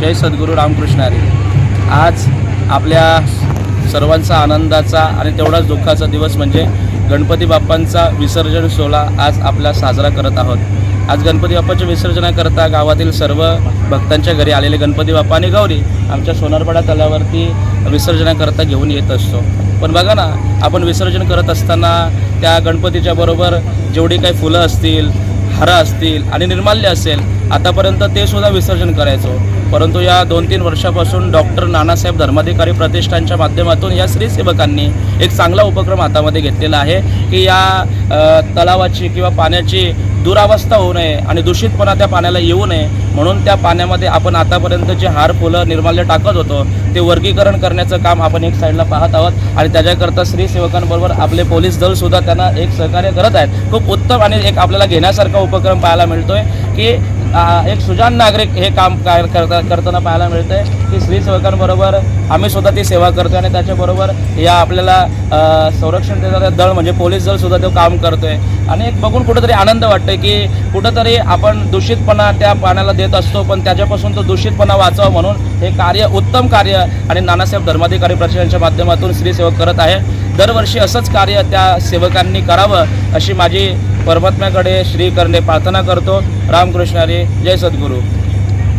जय सद्गुरू रामकृष्ण हरी. आज आपल्या सर्वांचा आनंदाचा आणि तेवढाच दुःखाचा दिवस म्हणजे गणपती बाप्पांचा विसर्जन सोहळा आज आपला साजरा करत आहोत. आज गणपती बाप्पाच्या विसर्जनाकरता गावातील सर्व भक्तांच्या घरी आलेले गणपती बाप्पा आणि गौरी आमच्या सोनारपाडा तलावरती विसर्जनाकरता घेऊन येत असतो. पण बघा ना आपण विसर्जन करत असताना त्या गणपतीच्या बरोबर जेवढी काही फुलं असतील हारं असतील आणि निर्माल्य असेल आतापर्यंत ते सुद्धा विसर्जन करायचो. परंतु या दोन तीन वर्षापासून डॉक्टर नानासाहेब धर्माधिकारी प्रतिष्ठानच्या माध्यमातून या स्त्रीसेवकांनी एक चांगला उपक्रम हातामध्ये घेतलेला आहे की या तलावाची किंवा पाण्याची दुरावस्था होऊ नये आणि दूषितपणा त्या पाण्याला येऊ नये म्हणून त्या पाण्यामध्ये आपण आतापर्यंत जे हार फुलं निर्माल्य टाकत होतो ते वर्गीकरण करण्याचं काम आपण एक साईडला पाहत आहोत. आणि त्याच्याकरता स्त्रीसेवकांबरोबर आपले पोलीस दलसुद्धा त्यांना एक सहकार्य करत आहेत. खूप उत्तम आणि एक आपल्याला घेण्यासारखा उपक्रम पाहायला मिळतोय की एक सुजान नागरिक हे काम काय करता करताना पाहायला मिळतं आहे की स्त्री सेवकांबरोबर आम्ही सुद्धा ती सेवा करतो आणि त्याच्याबरोबर या आपल्याला संरक्षण देणारे दळ म्हणजे पोलीस दलसुद्धा तो काम करतो आहे आणि एक बघून कुठंतरी आनंद वाटतोय की कुठंतरी आपण दूषितपणा त्या पाण्याला देत असतो पण त्याच्यापासून तो दूषितपणा वाचावा म्हणून हे कार्य उत्तम कार्य आणि नानासाहेब धर्माधिकारी प्रतिष्ठानच्या माध्यमातून स्त्री सेवक करत आहे दरवर्षी असंच कार्य त्या सेवकांनी करावं अशी माझी परमात्म्याकडे श्री करणे प्रार्थना करतो. रामकृष्णारी जय सद्गुरू.